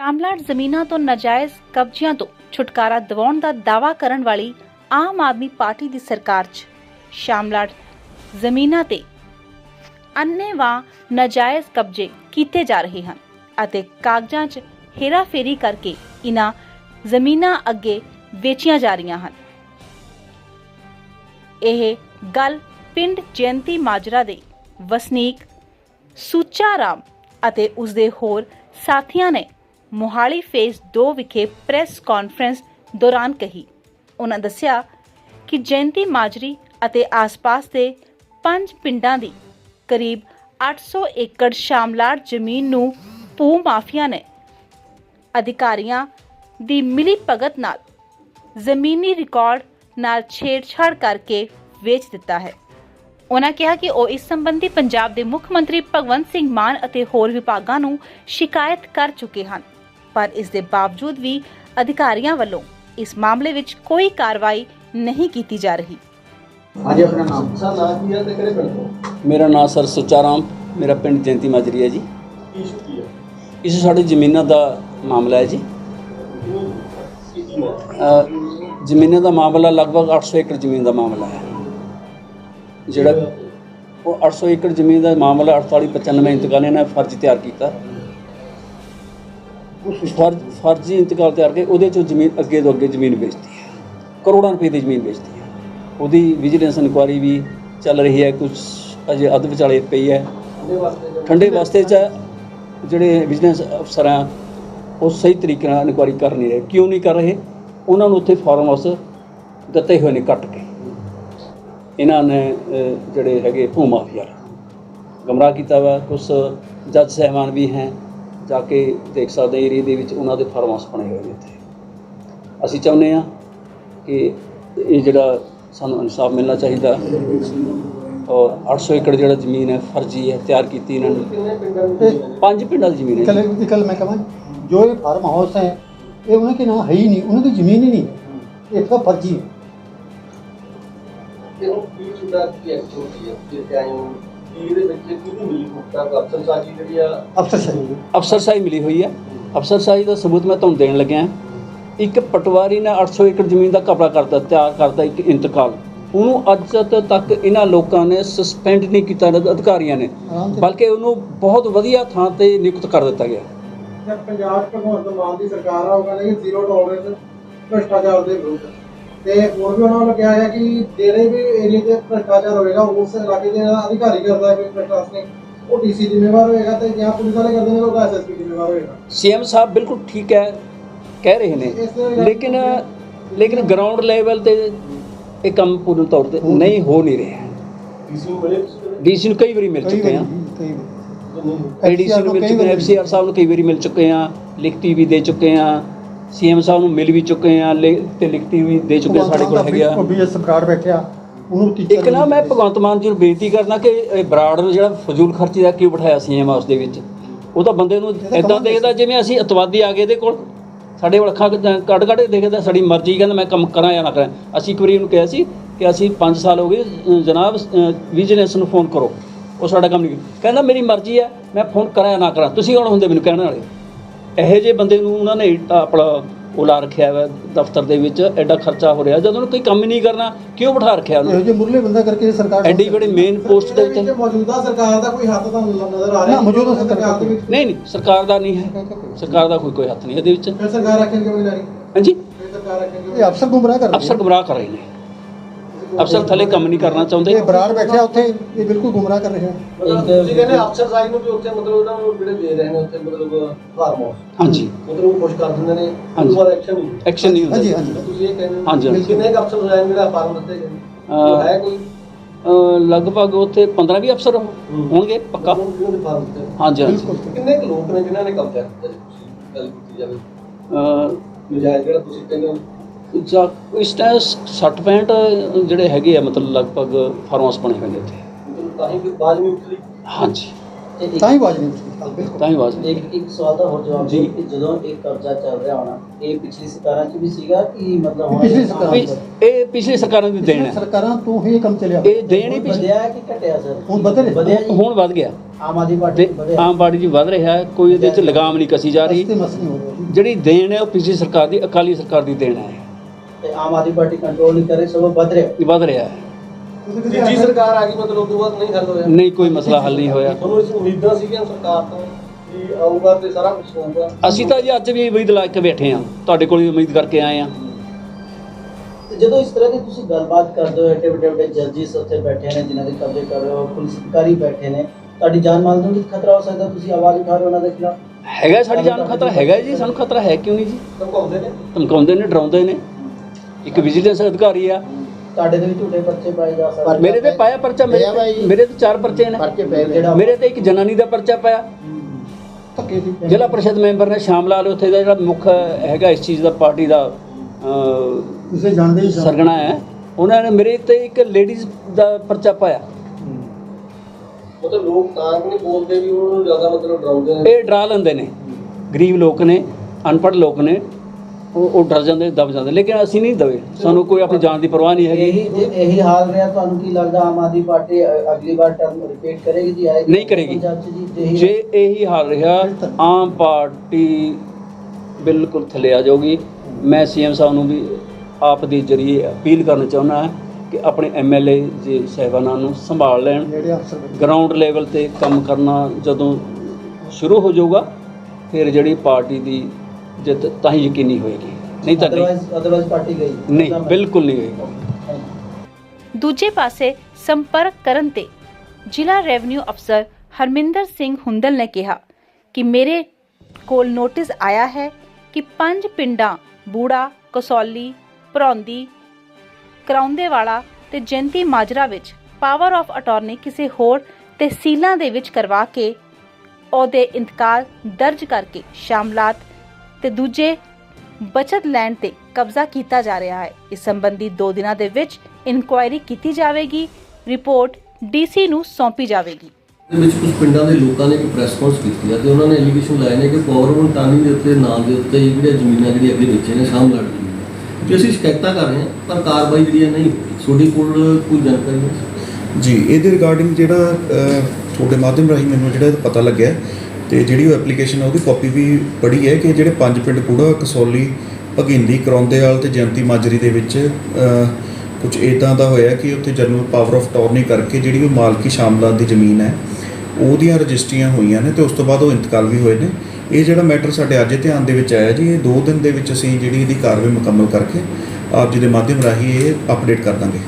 ਸ਼ਾਮਲਾਟ ਜ਼ਮੀਨਾਂ ਤੋਂ ਨਾਜਾਇਜ਼ ਕਬਜ਼ਿਆਂ ਤੋਂ ਛੁਟਕਾਰਾ ਦਿਵਾਉਣ ਦਾ ਦਾਅਵਾ ਕਰਨ ਵਾਲੀ ਆਮ ਆਦਮੀ ਪਾਰਟੀ ਦੀ ਸਰਕਾਰ 'ਚ ਸ਼ਾਮਲਾਟ ਜ਼ਮੀਨਾਂ ਤੇ ਅੰਨੇਵਾਹ ਨਾਜਾਇਜ਼ ਕਬਜ਼ੇ ਕੀਤੇ ਜਾ ਰਹੇ ਹਨ ਅਤੇ ਕਾਗਜ਼ਾਂ 'ਚ ਹੇਰਾਫੇਰੀ ਕਰਕੇ ਇਨ੍ਹਾਂ ਜ਼ਮੀਨਾਂ ਅੱਗੇ ਵੇਚੀਆਂ ਜਾ ਰਹੀਆਂ ਹਨ। ਇਹ ਗੱਲ ਪਿੰਡ ਜੈਂਤੀ ਮਾਜਰਾ ਦੇ ਵਸਨੀਕ ਸੁੱਚਾ ਰਾਮ ਅਤੇ ਉਸਦੇ ਹੋਰ ਸਾਥੀਆਂ ਨੇ ਮੋਹਾਲੀ ਫੇਸ 2 ਵਿਖੇ ਪ੍ਰੈਸ ਕਾਨਫਰੰਸ ਦੌਰਾਨ ਕਹੀ। ਉਹਨਾਂ ਦੱਸਿਆ ਕਿ ਜੈਂਤੀ ਮਾਜਰੀ ਅਤੇ ਆਸ-ਪਾਸ ਦੇ ਪੰਜ ਪਿੰਡਾਂ ਦੀ ਕਰੀਬ 800 ਏਕੜ ਸ਼ਾਮਲਾੜ ਜ਼ਮੀਨ ਨੂੰ ਭੂ ਮਾਫੀਆ ਨੇ ਅਧਿਕਾਰੀਆਂ ਦੀ ਮਿਲੀ ਭਗਤ ਨਾਲ ਜ਼ਮੀਨੀ ਰਿਕਾਰਡ ਨਾਲ ਛੇੜਛਾੜ ਕਰਕੇ ਵੇਚ ਦਿੱਤਾ ਹੈ। ਉਹਨਾਂ ਕਿਹਾ ਕਿ ਉਹ ਇਸ ਸੰਬੰਧੀ ਪੰਜਾਬ ਦੇ ਮੁੱਖ ਮੰਤਰੀ ਭਗਵੰਤ ਸਿੰਘ ਮਾਨ ਅਤੇ ਹੋਰ ਵਿਭਾਗਾਂ ਨੂੰ ਸ਼ਿਕਾਇਤ ਕਰ ਚੁੱਕੇ ਹਨ। ਪਰ ਇਸ ਦੇ ਬਾਵਜੂਦ ਵੀ ਅਧਿਕਾਰੀਆਂ ਵੱਲੋਂ ਇਸ ਮਾਮਲੇ ਵਿੱਚ ਕੋਈ ਕਾਰਵਾਈ ਨਹੀਂ ਕੀਤੀ ਜਾ ਰਹੀ। ਹਾਂਜੀ ਆਪਣਾ ਨਾਮ। ਸਰ ਨਾਂ ਕੀ ਹੈ ਤੇ ਕਿਹੜੇ ਪਿੰਡ ਤੋਂ? ਮੇਰਾ ਨਾਮ ਸਰ ਸੁੱਚਾ ਰਾਮ ਮੇਰਾ ਪਿੰਡ ਜੈਂਤੀ ਮਾਜਰੀ ਹੈ ਜੀ। ਕੀ ਇਸ਼ੂ ਕੀ ਹੈ? ਇਸ ਸਾਡੀ ਜ਼ਮੀਨਾਂ ਦਾ ਮਾਮਲਾ ਹੈ ਜੀ। ਜ਼ਮੀਨਾਂ ਦਾ ਮਾਮਲਾ ਲਗਭਗ 800 ਏਕੜ ਜ਼ਮੀਨ ਦਾ ਮਾਮਲਾ ਹੈ। ਜਿਹੜਾ ਉਹ 800 ਏਕੜ ਜ਼ਮੀਨ ਦਾ ਮਾਮਲਾ 4895 ਇੰਤਕਾਲੀਆਂ ਨੇ ਫਰਜ਼ ਤਿਆਰ ਕੀਤਾ। ਫਰਜ਼ ਫਰਜ਼ੀ ਇੰਤਕਾਲ ਤਿਆਰ ਕੇ ਉਹਦੇ ਚੋਂ ਜ਼ਮੀਨ ਅੱਗੇ ਤੋਂ ਅੱਗੇ ਜ਼ਮੀਨ ਵੇਚਦੀ ਹੈ। ਕਰੋੜਾਂ ਰੁਪਏ ਦੀ ਜ਼ਮੀਨ ਵੇਚਦੀ ਹੈ। ਉਹਦੀ ਵਿਜੀਲੈਂਸ ਇਨਕੁਆਰੀ ਵੀ ਚੱਲ ਰਹੀ ਹੈ ਕੁਝ ਅਜੇ ਅੱਧ ਵਿਚਾਲੇ ਪਈ ਹੈ। ਠੰਡੇ ਵਾਸਤੇ ਚ ਜਿਹੜੇ ਬਿਜ਼ਨਸ ਅਫਸਰ ਆ ਉਹ ਸਹੀ ਤਰੀਕੇ ਨਾਲ ਇਨਕੁਆਰੀ ਕਰ ਨਹੀਂ ਰਹੇ। ਕਿਉਂ ਨਹੀਂ ਕਰ ਰਹੇ? ਉਹਨਾਂ ਨੂੰ ਉੱਥੇ ਫਾਰਮ ਹਾਊਸ ਦਿੱਤੇ ਹੋਏ ਨੇ ਕੱਟ ਕੇ। ਇਹਨਾਂ ਨੇ ਜਿਹੜੇ ਹੈਗੇ ਭੂ ਮਾਫੀਆ ਗਮਰਾਹ ਕੀਤਾ ਵਾ ਕੁਝ ਜੱਜ ਸਹਿਬਾਨ ਵੀ ਹੈ। ਜਾ ਕੇ ਦੇਖ ਸਕਦੇ ਏਰੀਏ ਦੇ ਵਿੱਚ ਉਹਨਾਂ ਦੇ ਫਾਰਮ ਹਾਊਸ ਬਣੇ ਹੋਏ ਨੇ ਇੱਥੇ। ਅਸੀਂ ਚਾਹੁੰਦੇ ਆ ਕਿ ਇਹ ਜਿਹੜਾ ਸਾਨੂੰ ਇਨਸਾਫ ਮਿਲਣਾ ਚਾਹੀਦਾ। ਔਰ 800 ਏਕੜ ਜਿਹੜਾ ਜ਼ਮੀਨ ਹੈ ਫਰਜ਼ੀ ਹੈ ਤਿਆਰ ਕੀਤੀ ਇਹਨਾਂ ਨੇ। ਪੰਜ ਪਿੰਡਾਂ ਦੀ ਜ਼ਮੀਨ ਹੈ ਕੱਲ ਮੈਂ ਕਹਾਂ ਜੋ ਇਹ ਫਾਰਮ ਹਾਊਸ ਹੈ ਇਹ ਉਹਨਾਂ ਕੇ ਨਾਂ ਹੈ ਹੀ ਨਹੀਂ ਉਹਨਾਂ ਦੀ ਜ਼ਮੀਨ ਹੀ ਨਹੀਂ। ਇਹ ਤਾਂ ਫਰਜ਼ੀ ਹੈ। ਕਿਉਂ ਕੀ ਚੁੜਾ ਕੀ ਐਕਚੁਅਲੀ ਹੈ ਜਿੱਤੇ ਆਇਓ ਅਫਸਰ ਸਾਜੀ ਮਿਲੀ ਹੋਈ ਹੈ। ਅਫਸਰਸਾਈ ਦਾ ਸਬੂਤ ਮੈਂ ਤੁਹਾਨੂੰ ਦੇਣ ਲੱਗਿਆ। ਇੱਕ ਪਟਵਾਰੀ ਨੇ 800 ਏਕੜ ਜ਼ਮੀਨ ਦਾ ਕਪੜਾ ਕਰਤਾ ਤਿਆਰ ਕਰਤਾ ਇੱਕ ਇੰਤਕਾਲ। ਉਹਨੂੰ ਅੱਜ ਤੱਕ ਇਹਨਾਂ ਲੋਕਾਂ ਨੇ ਸਸਪੈਂਡ ਨਹੀਂ ਕੀਤਾ ਇਹਨਾਂ ਅਧਿਕਾਰੀਆਂ ਨੇ। ਬਲਕਿ ਉਹਨੂੰ ਬਹੁਤ ਵਧੀਆ ਥਾਂ ਤੇ ਨਿਯੁਕਤ ਕਰ ਦਿੱਤਾ ਗਿਆ। ਪੰਜਾਬ ਭਗਵੰਤ ਮਾਨ ਦੀ ਸਰਕਾਰ ਆ ਉਹ ਜ਼ੀਰੋ ਟੋਲਰੈਂਸ ਭ੍ਰਿਸ਼ਟਾਚਾਰ ਦੇ ਵਿਰੁੱਧ। ਤੇ ਹੋਰ ਵੀ ਉਹਨਾਂ ਨੂੰ ਕਿਹਾ ਗਿਆ ਕਿ ਜਿਹੜੇ ਵੀ ਏਰੀਆ ਤੇ ਭ੍ਰਿਸ਼ਟਾਚਾਰ ਹੋਵੇਗਾ ਉਸ ਇਲਾਕੇ ਦੇ ਅਧਿਕਾਰੀ ਕਰਦਾ ਕੋਈ ਪ੍ਰਸ਼ਾਸਨਿਕ ਉਹ ਡੀਸੀ ਜ਼ਿੰਮੇਵਾਰ ਹੋਏਗਾ ਤੇ ਜਾਂ ਪੁਲਿਸ ਵਾਲੇ ਕਰਦੇ ਨੇ ਉਹ ਐਸਐਸਪੀ ਜ਼ਿੰਮੇਵਾਰ ਹੋਏਗਾ। ਸੀਐਮ ਸਾਹਿਬ ਬਿਲਕੁਲ ਠੀਕ ਹੈ ਕਹਿ ਰਹੇ ਨੇ। ਲੇਕਿਨ ਲੇਕਿਨ ਗਰਾਊਂਡ ਲੈਵਲ ਤੇ ਇਹ ਕੰਮ ਪੂਰਨ ਤੌਰ ਤੇ ਨਹੀਂ ਹੋ ਨਹੀਂ ਰਿਹਾ। ਡੀਸੀ ਨੂੰ ਕਈ ਵਾਰੀ ਮਿਲ ਚੁੱਕੇ ਆ। ਡੀਸੀ ਨੂੰ ਮਿਲ ਚੁੱਕੇ ਐਫਸੀਆਰ ਸਾਹਿਬ ਨੂੰ ਕਈ ਵਾਰੀ ਮਿਲ ਚੁੱਕੇ ਆ ਲਿਖਤੀ ਵੀ ਦੇ ਚੁੱਕੇ ਆ। ਸੀਐਮ ਸਾਹਿਬ ਨੂੰ ਮਿਲ ਵੀ ਚੁੱਕੇ ਹਾਂ ਲਿ- ਤੇ ਲਿਖਤੀ ਵੀ ਦੇ ਚੁੱਕੇ ਸਾਡੇ ਕੋਲ ਹੈਗੇ ਆ। ਵੀ ਸਰਕਾਰ ਬੈਠਿਆ ਉਹਨੂੰ ਟੀਚਰ ਇੱਕ ਨਾ ਮੈਂ ਭਗਵੰਤ ਮਾਨ ਜੀ ਨੂੰ ਬੇਨਤੀ ਕਰਨਾ ਕਿ ਇਹ ਬਰਾੜ ਨੂੰ ਜਿਹੜਾ ਫਜ਼ੂਲ ਖਰਚੀ ਦਾ ਕਿਉਂ ਬਿਠਾਇਆ ਸੀਐਮ ਹਾਊਸ ਦੇ ਵਿੱਚ ਉਹ ਤਾਂ ਬੰਦੇ ਨੂੰ ਇਦਾਂ ਦੇਖਦਾ ਜਿਵੇਂ ਅਸੀਂ ਅਤਵਾਦੀ ਆ ਗਏ ਇਹਦੇ ਕੋਲ ਸਾਡੇ ਕੋਲ ਅੱਖਾਂ ਕੱਢ ਕੱਢ ਕੇ ਦੇਖਦਾ ਸਾਡੀ ਮਰਜ਼ੀ ਕਹਿੰਦਾ ਮੈਂ ਕੰਮ ਕਰਾਂ ਜਾਂ ਨਾ ਕਰਾਂ। ਅਸੀਂ ਇੱਕ ਵਾਰੀ ਉਹਨੂੰ ਕਿਹਾ ਸੀ ਕਿ ਅਸੀਂ 5 ਸਾਲ ਹੋ ਗਏ ਅ, ਜਨਾਬ ਵਿਜੀਲੈਂਸ ਨੂੰ ਫੋਨ ਕਰੋ ਉਹ ਸਾਡਾ ਕੰਮ ਨਹੀਂ। ਕਹਿੰਦਾ ਮੇਰੀ ਮਰਜ਼ੀ ਹੈ ਮੈਂ ਫੋਨ ਕਰਾਂ ਜਾਂ ਨਾ ਕਰਾਂ ਤੁਸੀਂ ਕੌਣ ਹੁੰਦੇ ਮੈਨੂੰ ਕਹਿਣ ਵਾਲੇ? ਇਹੋ ਜਿਹੇ ਬੰਦੇ ਨੂੰ ਉਹਨਾਂ ਨੇ ਆਪਣਾ ਉਹ ਲਾ ਰੱਖਿਆ ਵਾ ਦਫ਼ਤਰ ਦੇ ਵਿੱਚ ਐਡਾ ਖਰਚਾ ਹੋ ਰਿਹਾ। ਜਦੋਂ ਉਹਨੂੰ ਕੋਈ ਕੰਮ ਹੀ ਨਹੀਂ ਕਰਨਾ ਕਿਉਂ ਬਿਠਾ ਰੱਖਿਆ ਉਹਨੂੰ? ਇਹੋ ਜਿਹੇ ਮੁਰਲੇ ਬੰਦਾ ਕਰਕੇ ਇਹ ਸਰਕਾਰ ਐਡੀ ਬੜੀ ਮੇਨ ਪੋਸਟ ਦੇ ਉੱਤੇ। ਮੌਜੂਦਾ ਸਰਕਾਰ ਦਾ ਕੋਈ ਹੱਥ ਤੁਹਾਨੂੰ ਨਜ਼ਰ ਆ ਰਿਹਾ। ਨਾ, ਮੌਜੂਦਾ ਸਰਕਾਰ ਦੇ ਵਿੱਚ। ਨਹੀਂ ਨਹੀਂ ਸਰਕਾਰ ਦਾ ਨਹੀਂ ਹੈ। ਸਰਕਾਰ ਦਾ ਕੋਈ ਕੋਈ ਹੱਥ ਨਹੀਂ ਇਹਦੇ ਵਿੱਚ। ਸਰਕਾਰ ਕਿਉਂ ਨਹੀਂ ਲੈ ਰਹੀ ਹਾਂਜੀ ਸਰਕਾਰ ਐਕਸ਼ਨ ਕਿਉਂ ਇਹ ਅਫਸਰ ਗੁੰਮਰਾਹ ਕਰ ਰਹੇ ਅਫਸਰ ਗੁੰਮਰਾਹ ਕਰ ਰਹੇ ਨੇ। ਅਫਸਰ ਥੱਲੇ ਕੰਮ ਨਹੀਂ ਕਰਨਾ ਚਾਹੁੰਦੇ? ਇਹ ਬਰਾੜ ਬੈਠਿਆ ਉੱਥੇ ਇਹ ਬਿਲਕੁਲ ਗੁੰਮਰਾਹ ਕਰ ਰਹੇ। ਤੁਸੀਂ ਕਹਿੰਦੇ ਅਫਸਰ ਸਾਜੀ ਨੂੰ ਵੀ ਉੱਥੇ ਮਤਲਬ ਉਹਨਾਂ ਨੂੰ ਜਿਹੜੇ ਦੇ ਰਹੇ ਨੇ ਉੱਥੇ ਮਤਲਬ ਫਾਰਮ ਹਾਊਸ ਹਾਂਜੀ। ਮਤਲਬ ਉਹ ਕੁਝ ਕਰ ਦਿੰਦੇ ਨੇ ਹਾਂਜੀ। ਉਸ ਬਾਅਦ ਐਕਸ਼ਨ ਨਹੀਂ ਐਕਸ਼ਨ ਨਹੀਂ ਹੁੰਦਾ। ਹਾਂਜੀ ਹਾਂਜੀ। ਤੁਸੀਂ ਇਹ ਕਹਿੰਦੇ ਹਾਂਜੀ, ਹਾਂਜੀ। ਕਿੰਨੇ ਕੁ ਅਫਸਰ ਸਾਜੀ ਜਿਹੜਾ ਫਾਰਮ ਦਿੱਤੇ ਗਏ ਨੇ? ਅਹ, ਉਹ ਹੈ ਕੋਈ? ਅਹ, ਲਗਭਗ ਉੱਥੇ 15 20 ਅਫਸਰ ਹੋਣਗੇ ਪੱਕਾ। ਫਾਰਮ ਦਿੱਤੇ ਹਾਂਜੀ ਹਾਂਜੀ। ਬਿਲਕੁਲ ਕਿੰਨੇ ਕੁ ਲੋਕ ਨੇ ਜਿਨ੍ਹਾਂ ਨੇ ਕਬਜ਼ਾ ਕੀਤਾ ਜੀ? ਗੱਲ ਕੀਤੀ ਜਾਵੇ? ਅਹ, ਨਜਾਇਜ਼ ਜਿਹੜਾ ਤੁਸੀਂ ਕਹਿੰਦੇ ਹੋ। ਜਾਂ ਇਸ ਟਾਈਮ 60 65 ਜਿਹੜੇ ਹੈਗੇ ਆ ਮਤਲਬ ਲਗਭਗ ਫਾਰਮ ਹਾਊਸ ਬਣੇ ਹੋਏ ਨੇ ਇੱਥੇ। ਤਾਂ ਹੀ ਕਿ ਬਾਜ ਨਹੀਂ ਹਾਂਜੀ। ਤਾਂ ਹੀ ਨਹੀਂ ਬਿਲਕੁਲ ਤਾਂ ਹੀ ਨਹੀਂ ਇੱਕ ਇੱਕ ਸਵਾਲ ਦਾ ਹੋਰ ਜਵਾਬ ਜੀ। ਕਿ ਜਦੋਂ ਇਹ ਕਬਜ਼ਾ ਚੱਲ ਰਿਹਾ ਹੋਣਾ ਇਹ ਪਿਛਲੀ ਸਰਕਾਰਾਂ 'ਚ ਵੀ ਸੀਗਾ ਕਿ ਮਤਲਬ ਹੁਣ ਪਿਛਲੀ ਸਰਕਾਰਾਂ ਆਮ- 'ਚ। ਇਹ ਪਿਛਲੀ ਸਰਕਾਰਾਂ ਦੀ ਦੇਣ ਹੈ। ਸਰਕਾਰਾਂ ਤੋਂ ਹੀ ਇਹ ਕੰਮ ਚੱਲਿਆ। ਇਹ ਦੇਣ ਹੀ ਹੁਣ ਪਿਛਲੀ ਵਧਿਆ ਹੈ ਕਿ ਘਟਿਆ ਸਰ? ਹੁਣ ਵੱਧ ਰਿਹਾ। ਵਧਿਆ ਜੀ। ਹੁਣ ਵੱਧ ਗਿਆ। ਆਮ ਆਦਮੀ ਪਾਰਟੀ ਆਮ ਪਾਰਟੀ ਜੀ ਵੱਧ ਰਿਹਾ ਹੈ। ਕੋਈ ਇਹਦੇ ਚ ਲਗਾਮ ਨਹੀਂ ਕਸੀ ਜਾ ਰਹੀ। ਜਿਹੜੀ ਦੇਣ ਹੈ ਉਹ ਪਿਛਲੀ ਸਰਕਾਰ ਦੀ ਅਕਾਲੀ ਸਰਕਾਰ ਦੀ ਦੇਣ ਹੈ। ਤੇ ਆਮ ਆਦਮੀ ਪਾਰਟੀ ਕੰਟਰੋਲ ਨਹੀਂ ਕਰ ਰਹੀ ਸਗੋਂ ਵੱਧ ਰਿਹਾ। ਵੱਧ ਰਿਹਾ ਹੈ। ਤੀਜੀ ਸਰਕਾਰ ਆ ਗਈ ਮਤਲਬ ਤੋਂ ਬਾਅਦ ਨਹੀਂ ਹੱਲ ਹੋਇਆ। ਨਹੀਂ ਕੋਈ ਮਸਲਾ ਹੱਲ ਨਹੀਂ ਹੋਇਆ। ਤੁਹਾਨੂੰ ਇਸ ਉਮੀਦਾਂ ਸੀਗੀਆਂ ਸਰਕਾਰ ਤੋਂ ਕਿ ਆਊਗਾ ਤੇ ਸਾਰਾ ਕੁਝ ਹੋਊਗਾ? ਅਸੀਂ ਤਾਂ ਜੀ ਅੱਜ ਵੀ ਉਮੀਦ ਲਾ ਕੇ ਬੈਠੇ ਹਾਂ। ਤੁਹਾਡੇ ਕੋਲ ਹੀ ਉਮੀਦ ਕਰਕੇ ਆਏ ਤੇ ਜਦੋਂ ਇਸ ਤਰ੍ਹਾਂ ਦੀ ਤੁਸੀਂ ਗੱਲਬਾਤ ਕਰਦੇ ਹੋ ਐਡੇ ਵੱਡੇ ਵੱਡੇ ਜੱਜਿਸ ਉੱਥੇ ਬੈਠੇ ਨੇ ਜਿਨ੍ਹਾਂ ਦੇ ਕਬਜ਼ੇ ਕਰ ਰਹੇ ਹੋ ਪੁਲਿਸ ਅਧਿਕਾਰੀ ਬੈਠੇ ਨੇ ਤੁਹਾਡੀ ਜਾਨ ਮਾਲ ਨੂੰ ਵੀ ਖਤਰਾ ਹੋ ਸਕਦਾ? ਤੁਸੀਂ ਆਵਾਜ਼ ਉਠਾ ਰਹੇ ਹੋ ਉਹਨਾਂ ਦੇ ਖਿਲਾਫ? ਹੈਗਾ ਸਾਡੀ ਜਾਨ ਨੂੰ ਖਤਰਾ ਹੈਗਾ ਜੀ ਸਾਨੂੰ ਖਤਰਾ ਹੈ ਕਿਉਂ ਨਹੀਂ ਜੀ? ਧਮਕਾਉਂਦੇ ਨੇ। ਧਮਕਾਉਂਦੇ ਨੇ ਡਰਾਉਂਦੇ ਨੇ। ਇੱਕ ਵਿਜੀਲੈਂਸ ਅਧਿਕਾਰੀ ਆ। ਤੁਹਾਡੇ ਦੇ ਵੀ ਝੂਠੇ ਪਰਚੇ ਪਾਏ ਜਾ ਸਕਦੇ ਮੇਰੇ ਤੇ ਪਾਇਆ ਪਰਚਾ ਮੇਰੇ ਤੇ ਮੇਰੇ ਤੇ ਚਾਰ ਪਰਚੇ ਨੇ। ਜਿਹੜਾ ਮੇਰੇ ਤੇ ਇੱਕ ਜਨਾਨੀ ਦਾ ਪਰਚਾ ਪਾਇਆ ਧੱਕੇ ਦੀ ਜ਼ਿਲ੍ਹਾ ਪ੍ਰੀਸ਼ਦ ਮੈਂਬਰ ਨੇ ਸ਼ਾਮ ਲਾਲ ਉੱਥੇ ਦਾ ਜਿਹੜਾ ਮੁੱਖ ਹੈਗਾ ਇਸ ਚੀਜ਼ ਦਾ ਪਾਰਟੀ ਦਾ ਅਹ, ਤੁਸੀਂ ਜਾਣਦੇ ਹੀ। ਸਰਗਣਾ ਹੈ। ਉਹਨਾਂ ਨੇ ਮੇਰੇ ਤੇ ਇੱਕ ਲੇਡੀਜ਼ ਦਾ ਪਰਚਾ ਪਾਇਆ। ਮਤਲਬ ਲੋਕ ਤਾਂ ਨਹੀਂ ਬੋਲਦੇ ਵੀ ਉਹਨਾਂ ਨੂੰ ਜ਼ਿਆਦਾ ਮਤਲਬ ਡਰਾਉਂਦੇ ਨੇ। ਇਹ ਡਰਾ ਲੈਂਦੇ ਨੇ। ਗਰੀਬ ਲੋਕ ਨੇ ਅਨਪੜ੍ਹ ਲੋਕ ਨੇ। ਉਹ ਉਹ ਡਰ ਜਾਂਦੇ ਦਬ ਜਾਂਦੇ ਲੇਕਿਨ ਅਸੀਂ ਨਹੀਂ ਦਵੇ ਸਾਨੂੰ ਕੋਈ ਆਪਣੀ ਜਾਨ ਦੀ ਪਰਵਾਹ ਨਹੀਂ ਹੈਗੀ। ਇਹੀ ਜੇ ਇਹੀ ਹਾਲ ਰਿਹਾ। ਤੁਹਾਨੂੰ ਕੀ ਲੱਗਦਾ ਆਮ ਆਦਮੀ ਪਾਰਟੀ ਅ- ਅਗਲੀ ਵਾਰ ਟਰਮ ਰਿਪੀਟ ਕਰੇਗੀ ਜੀ ਆਏਗੀ ਨਹੀਂ ਕਰੇਗੀ। ਪੰਜਾਬ 'ਚ ਜੀ? ਇਹੀ ਹਾਲ ਰਿਹਾ ਆਮ ਪਾਰਟੀ ਬਿਲਕੁਲ ਥੱਲੇ ਆ ਜਾਊਗੀ। ਮੈਂ ਸੀਐਮ ਸਾਹਿਬ ਨੂੰ ਵੀ ਆਪ ਦੇ ਜਰੀਏ ਅਪੀਲ ਕਰਨਾ ਚਾਹੁੰਦਾ ਹਾਂ ਕਿ ਆਪਣੇ ਐਮਐਲਏ ਜੇ ਸਹਿਬਾਨਾਂ ਨੂੰ ਸੰਭਾਲ ਲੈਣ। ਜਿਹੜੇ ਅਫਸਰ ਬਣੇ। ਗਰਾਊਂਡ ਲੈਵਲ ਤੇ ਕੰਮ ਕਰਨਾ ਜਦੋਂ ਸ਼ੁਰੂ ਹੋ ਜਾਊਗਾ ਫਿਰ ਜਿਹੜੀ ਪਾਰਟੀ ਦੀ ਜਿੱਤ ਤਾਂ ਹੀ ਯਕੀਨੀ ਹੋਏਗੀ। ਨਹੀਂ ਤਾਂ ਨਹੀਂ। ਅਦਰਵਾਈਜ਼ ਅਦਰਵਾਈਜ਼ ਪਾਰਟੀ ਗਈ। ਨਹੀਂ ਬਿਲਕੁਲ ਨਹੀਂ ਹੋਏਗੀ ਦੂਜੇ ਪਾਸੇ ਸੰਪਰਕ ਕਰਨ ਤੇ ਜ਼ਿਲ੍ਹਾ ਰੈਵਨਿਊ ਅਫਸਰ ਹਰਮਿੰਦਰ ਸਿੰਘ ਹੁੰਦਲ ਨੇ ਕਿਹਾ ਕਿ ਮੇਰੇ ਕੋਲ ਨੋਟਿਸ ਆਇਆ ਹੈ ਕਿ ਪੰਜ ਪਿੰਡਾਂ ਬੂੜਾ ਕਸੌਲੀ ਭਰੌਂਦੀ ਕਰਾਉਂਦੇਵਾਲਾ ਤੇ ਜੈਂਤੀ ਮਾਜਰਾ ਵਿੱਚ ਪਾਵਰ ਆਫ ਅਟਾਰਨੀ ਕਿਸੇ ਹੋਰ ਤਹਿਸੀਲਾਂ ਦੇ ਵਿੱਚ ਕਰਵਾ ਕੇ ਉਹਦੇ ਇੰਤਕਾਲ ਦਰਜ ਕਰਕੇ ਸ਼ਾਮਲਾਤ ਤੇ ਦੂਜੇ ਬਚਤ ਲੈਣ ਤੇ ਕਬਜ਼ਾ ਕੀਤਾ ਜਾ ਰਿਹਾ ਹੈ। ਇਸ ਸੰਬੰਧੀ 2 ਦਿਨਾਂ ਦੇ ਵਿੱਚ ਇਨਕੁਆਇਰੀ ਕੀਤੀ ਜਾਵੇਗੀ। ਰਿਪੋਰਟ ਡੀਸੀ ਨੂੰ ਸੌਂਪੀ ਜਾਵੇਗੀ। ਦੇ ਵਿੱਚ ਕੁਝ ਪਿੰਡਾਂ ਦੇ ਲੋਕਾਂ ਨੇ ਇੱਕ ਪ੍ਰੈਸ ਕਾਨਫਰੰਸ ਕੀਤੀ ਆ ਤੇ ਉਹਨਾਂ ਨੇ ਐਲੀਗੇਸ਼ਨ ਲਾਏ ਨੇ ਕਿ ਪਾਵਰ ਵੰਟਾਨੀ ਦੇ ਉੱਤੇ ਨਾਂ ਦੇ ਉੱਤੇ ਹੀ ਜਿਹੜੀਆਂ ਜ਼ਮੀਨਾਂ ਜਿਹੜੀਆਂ ਅੱਗੇ ਵੇਚੇ ਨੇ ਸ਼ਾਮ ਲੜ ਗਈ ਤੇ ਅਸੀਂ ਸ਼ਿਕਾਇਤਾਂ ਕਰ ਰਹੇ ਹਾਂ ਪਰ ਕਾਰਵਾਈ ਜਿਹੜੀ ਹੈ ਨਹੀਂ ਹੋਈ ਤੁਹਾਡੇ ਕੋਲ ਕੋਈ ਜਾਣਕਾਰੀ ਹੈ? ਜੀ ਇਹਦੇ ਰਿਗਾਰਡਿੰਗ ਜਿਹੜਾ ਤੁਹਾਡੇ ਮਾਧਿਅਮ ਰਾਹੀਂ ਮੈਨੂੰ ਜਿਹੜਾ ਪਤਾ ਲੱਗਿਆ ਤੇ ਜਿਹੜੀ ਉਹ ਐਪਲੀਕੇਸ਼ਨ ਹੈ ਉਹਦੀ ਕਾਪੀ ਵੀ ਪੜ੍ਹੀ ਹੈ ਕਿ ਜਿਹੜੇ ਪੰਜ ਪਿੰਡ ਕੂੜਾ ਕਸੌਲੀ, ਭਗਿੰਦੀ ਕਰੌਂਦੇਵਾਲ ਤੇ ਜੰਤੀ ਮਾਜਰੀ ਦੇ ਵਿੱਚ ਕੁਝ ਇਦਾਂ ਦਾ ਹੋਇਆ ਕਿ ਉੱਥੇ ਜਨਰਲ ਪਾਵਰ ਆਫ ਟਾਰਨੀ ਕਰਕੇ ਜਿਹੜੀ ਉਹ ਮਾਲਕੀ ਸ਼ਾਮਲਾਤ ਦੀ ਜ਼ਮੀਨ ਹੈ, ਉਹਦੀਆਂ ਰਜਿਸਟਰੀਆਂ ਹੋਈਆਂ ਨੇ ਤੇ ਉਸ ਤੋਂ ਬਾਅਦ ਉਹ ਇੰਤਕਾਲ ਵੀ ਹੋਏ ਨੇ। ਇਹ ਜਿਹੜਾ ਮੈਟਰ ਸਾਡੇ ਅੱਜ ਧਿਆਨ ਦੇ ਵਿੱਚ ਆਇਆ ਜੀ, ਇਹ 2 ਦਿਨ ਦੇ ਵਿੱਚ ਅਸੀਂ ਜਿਹੜੀ ਇਹਦੀ ਕਾਰਵਾਈ ਮੁਕੰਮਲ ਕਰਕੇ ਆਪ ਜੀ ਦੇ ਮਾਧਿਅਮ ਰਾਹੀਂ ਇਹ ਅਪਡੇਟ ਕਰ ਦਾਂਗੇ।